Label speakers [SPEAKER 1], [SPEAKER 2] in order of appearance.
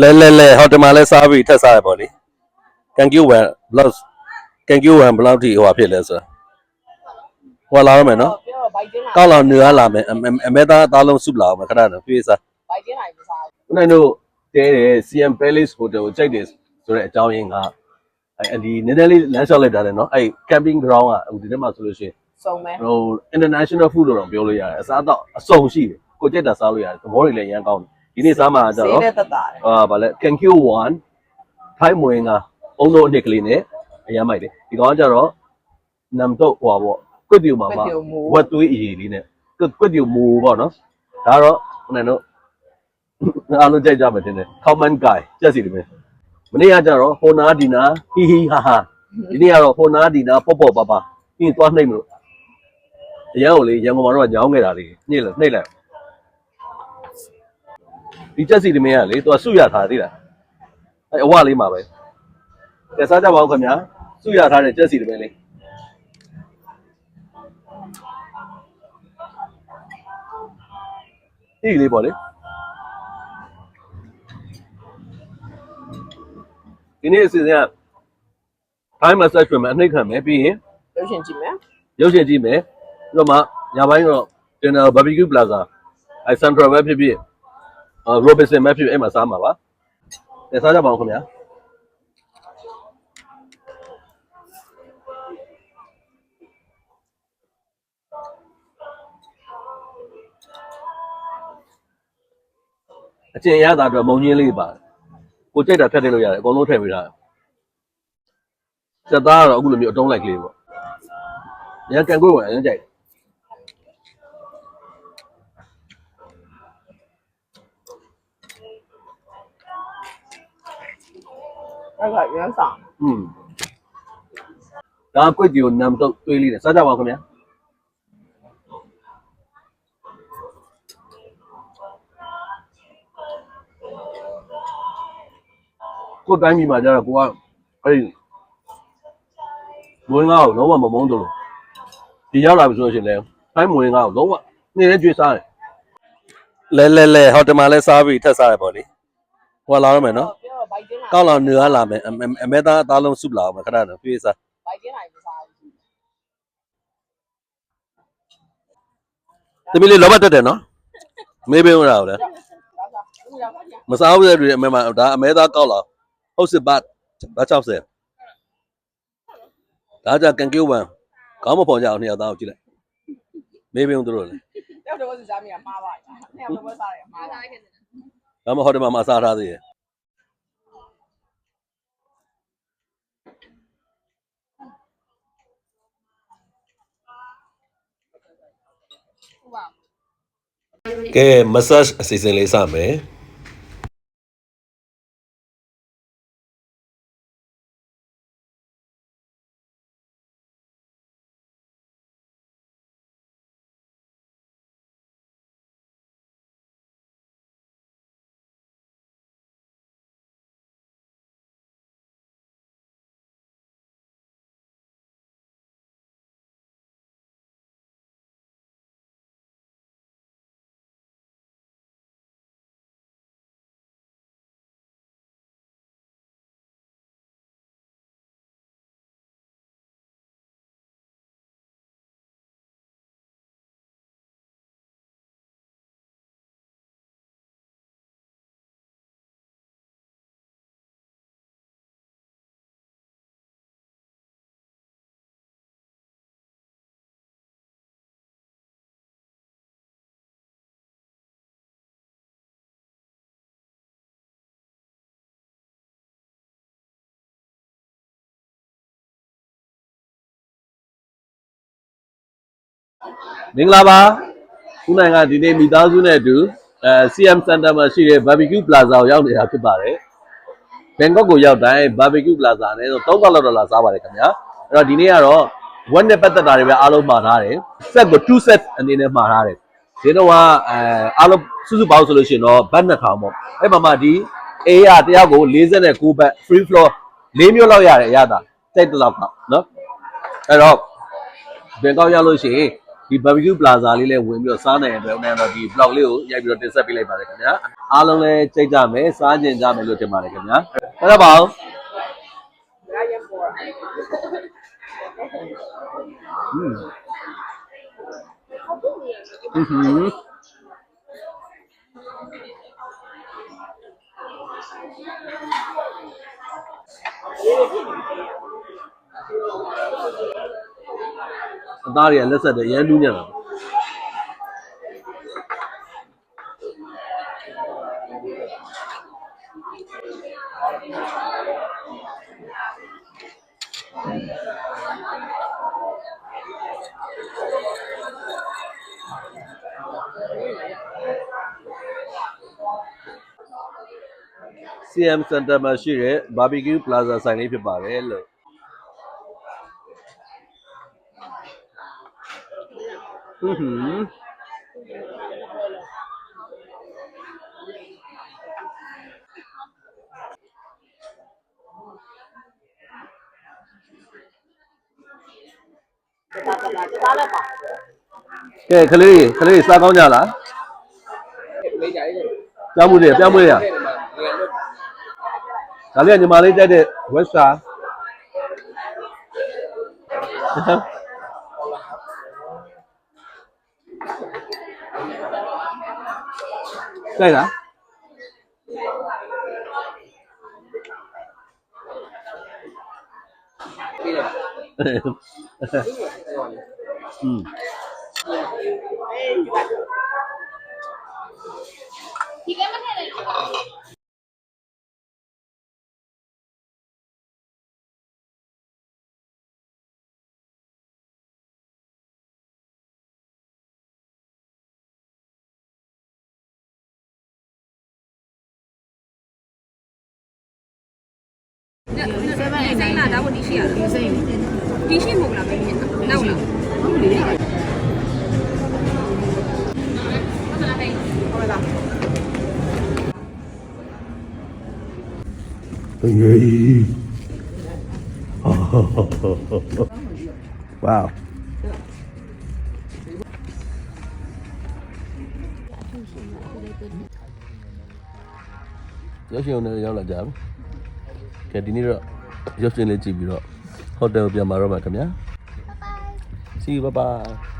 [SPEAKER 1] လဲလဲလဲဟိုတယ်မှာလဲစားပြီးထက်စားရပေါ့လေကန်ကျူဝမ်ဘလောက်ကန်ကျူဝမ်ဘလောက်ထိဟိုဟာဖြစ်လဲဆိုတာဟိုလာရမယ်နော်
[SPEAKER 2] ပြောတော့ဘိုက်တင်းလာ
[SPEAKER 1] ကောက်လောင်နေရလာမယ်အမေအမေသားအသားလုံးစုလာအောင်မယ်ခဏတော့ပြေးစား
[SPEAKER 2] ဘိုက်တင်းလာပြီးစား
[SPEAKER 1] ခုနကတို့တဲတဲ့ CM Palace Hotel ကိုကြိုက်တယ်ဆိုတဲ့အကြောင်းရင်းကအဲ့ဒီနည်းနည်းလေးလမ်းလျှောက်လိုက်တာလေနော်အဲ့ camping ground ကအခုဒီထဲမှာဆိုလို့ရှိရင်
[SPEAKER 2] စုံမဲ
[SPEAKER 1] ဟို international food လို့တော့ပြောလို့ရတယ်အစားတော့အစုံရှိတယ်ကိုကြိုက်တာစားလို့ရတယ်သဘောတွေလည်းရမ်းကောင်းတယ် ဒီနေ့စားမှာကြ
[SPEAKER 2] ဈေး
[SPEAKER 1] တော့
[SPEAKER 2] နဲ့တက်တာတယ်
[SPEAKER 1] အာဗာလဲ Thank you one ထိုင်းမွေးကအုံတို့အနှစ်ကလေးနဲ့အရမ်းမိုက်တယ်ဒီကောင်ကကြတော့နမ်တော့ဟွာပေါ့ကွက်တီမှာမှာဝက်သွေးအရည်လေးနဲ့ကွက်တီမူပေါ့နော်ဒါတော့ခုနကတို့အားလုံးကြိုက်ကြမယ်တင်တယ် common guy ကြက်စီတယ်ပဲမနေ့ကကြတော့ဟိုနာဒီနာဟီဟီဟာဟာဒီနေ့ကတော့ဟိုနာဒီနာပေါ့ပေါ့ပါပါပြီးရင်သွားနှိမ့်မလို့အရန်ကိုလေရန်ကုန်မှာတော့ညောင်းခဲ့တာလေညှိလိုက်နှိမ့်လိုက် ဒီကြက်စီတမင်းကလေသူကစုရထားသေးလားအဲအဝလေးမှာပဲကဲစားကြပါဦးခင်ဗျာစုရထားတဲ့ကြက်စီတမင်းလေးဒီလေးပေါ့လေဒီနေ့အစီအစဉ်က time massage ပြင်မယ်အနှိမ့်ခံမယ်ပြီးရင်
[SPEAKER 2] ရုပ်ရှင်ကြည့်မယ်
[SPEAKER 1] ရုပ်ရှင်ကြည့်မယ်ပြီးတော့မှညပိုင်းတော့ dinner barbecue plaza အဲ central ပဲဖြစ်ဖြစ် အဲ robinson ပဲဖြစ်ဖြစ်အဲ့မှာစားမှာပါအဲစားကြပါအောင်ခင်ဗျာအကျင့်ရတာအတွက်မုံကြီးလေးပါတယ်ကိုကြိုက်တာဖြတ်တင်လို့ရတယ်အကုန်လုံးထည့်ပေးတာစက်သားကတော့အခုလိုမျိုးအတုံးလိုက်ကလေးပေါ့ရန်ကန်ကွေးဝင်အရင်ကြိုက်
[SPEAKER 2] အဲ့ကရမ်းဆောင်
[SPEAKER 1] อืมဒါကွက်ကြီးကိုနမ်တော့တွေးလေးတယ်စားကြပါဦးခင်ဗျာကိုယ်တိုင်းပြည်မှာကျတော့ကိုကအဲ့ဒီမွေးငါ့ကိုလုံးဝမမုန်းတော့လို့ဒီရောက်လာပြီဆိုလို့ရှိရင်လည်းတိုင်းမွေးငါ့ကိုလုံးဝနေနဲ့ကြွေးစားတယ်လဲလဲလဲဟိုတယ်မှာလဲစားပြီးထက်စားရပေါ့လေဟိုလာရမယ်နော်
[SPEAKER 2] ပြောတော့ဘို က်တင်းလာ
[SPEAKER 1] ကောက်လောင်နေရလာမယ်အမေအမေသားအသားလုံးစုလာအောင်မယ်ခဏတော့ပြေးစား
[SPEAKER 2] ဘိုက်တင်းလာပြီးစား
[SPEAKER 1] တမီးလေးလောဘတက်တယ်နော်မေးပေးဦးတာဟုတ်လား
[SPEAKER 2] ဒါစားဦးရပါကြ
[SPEAKER 1] မစားဘူးတဲ့တွေအမေမဒါအမေသားကောက်လာဟုတ်စစ်ဘတ်ဘာ60ဒါကြကန်ကျိုးဝမ်ကောင်းမဖော်ကြအောင်နှစ်ယောက်သားကိုကြည့်လိုက်မေးပေးဦးသူတို့လေ
[SPEAKER 2] တောက်တော့စီစားမိတာမှားပါလားအဲ့တော့စားရတယ်မှားပါ
[SPEAKER 1] ဒါမှဟိုတယ်မှာမစားထားသေးရဲ့ ကဲ massage အစီ မယ်မင်္ဂလာပါခုနိုင်ကဒီနေ့မိသားစုနဲ့အတူအဲ CM Center မှာရှိတဲ့ Barbecue Plaza ကိုရောက်နေတာဖြစ်ပါတယ်ဘန်ကောက်ကိုရောက်တိုင်း Barbecue Plaza နဲ့ဆို3ကလောက်တော့လာစားပါတယ်ခင်ဗျာအဲ့တော့ဒီနေ့ကတော့ဝက်နဲ့ပတ်သက်တာတွေပဲအားလုံးမှာထားတယ် set ကို2 set အနေနဲ့မှာထားတယ်ဒီတော့ကအဲအားလုံးစုစုပေါင်းဆိုလို့ရှိရင်တော့ဘတ်2000ပေါ့အဲ့မှာမှဒီအေးရတရားကို49ဘတ် free floor ၄မျိုးလောက်ရတယ်အရသာစိတ်တလောက်ကနော်အဲ့တော့ဘန်ကောက်ရောက်လို့ရှိရင် ဒီ ဒီ barbecue plaza လေးလည်းဝင်ပြီးတော့စားနိုင်တဲ့အတွက်ဦးနိုင်ကတော့ဒီ vlog လေးကိုရိုက်ပြီးတော့တင်ဆက်ပေးလိုက်ပါတယ်ခင်ဗျာအားလုံးလည်းကြိတ်ကြမယ်စားကျင်ကြမယ်လို့ထင်ပါတယ်ခင်ဗျာဟုတ်တော့ပါအောင်
[SPEAKER 2] ဒါရပေါ်
[SPEAKER 1] อืมอือ အသားတွေကလက်ဆက်တယ်ရမ်းနူးညံ့တာ CM Center မှာရှိတဲ့ Barbecue Plaza ဆိုင်လေးဖြစ်ပါတယ်လို့ ဟွန်းဟွန်းကဲခလေးခလေးစားကောင်းကြလား
[SPEAKER 2] မေးကြရေး
[SPEAKER 1] ပြောင်းမှုတွေပြောင်းမှုတွေရ
[SPEAKER 2] ငယ်လွတ်
[SPEAKER 1] ဒါလေးကညီမလေးတက်တဲ့ West Star ကြိုက် လား
[SPEAKER 2] ပြီးတ
[SPEAKER 3] ဒီကမထည့်လိုက်တော့
[SPEAKER 4] ဒီစိမ့်လာတော့ဒီရှိရလားဒီစိမ့်ဒီရှိမဟုတ်လားမင်းနောက်လားဟုတ်လေဟုတ်လားဟဲ့
[SPEAKER 2] ဟုတ်လား
[SPEAKER 1] Wow. ။ရုပ်ရှင်နဲ့ရောက်လာကြပြီ။ ကဲဒီနေ့တော့ရုပ်ရှင်လေးကြည့်ပြီးတော့ဟိုတယ်ကိုပြန်มาတော့မှာခင်ဗျာ။ Bye bye. See you bye bye.